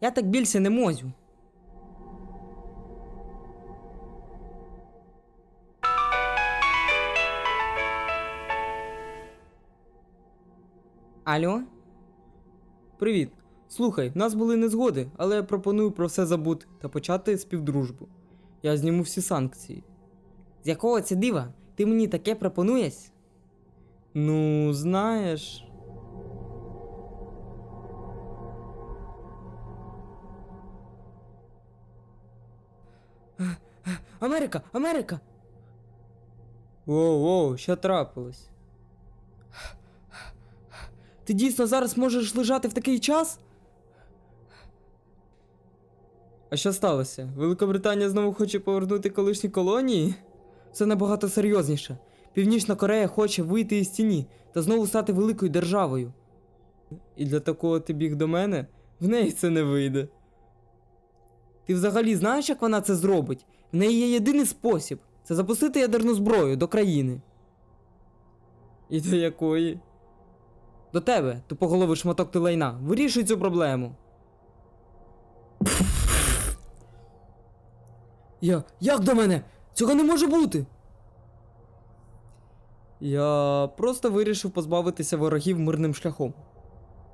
Я так більше не можу. Алло? Привіт. Слухай, в нас були незгоди, але я пропоную про все забути та почати співдружбу. Я зніму всі санкції. З якого це дива? Ти мені таке пропонуєш? Ну, знаєш. Америка! Америка! Воу, воу, що трапилось? Ти дійсно зараз можеш лежати в такий час? А що сталося? Великобританія знову хоче повернути колишні колонії? Все набагато серйозніше. Північна Корея хоче вийти із тіні та знову стати великою державою. І для такого ти біг до мене? В неї це не вийде. Ти взагалі знаєш, як вона це зробить? В неї є єдиний спосіб це запустити ядерну зброю до країни. І до якої? До тебе, тупоголовий шматок ти лайна. Вирішуй цю проблему. Я. Як до мене? Цього не може бути. Я просто вирішив позбавитися ворогів мирним шляхом.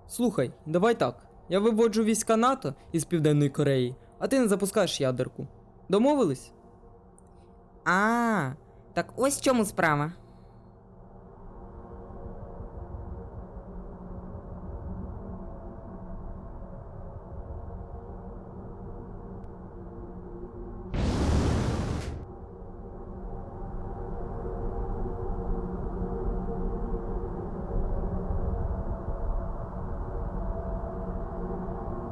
Слухай, давай так. Я виводжу війська НАТО із Південної Кореї, а ти не запускаєш ядерку. Домовились? А, так ось в чому справа.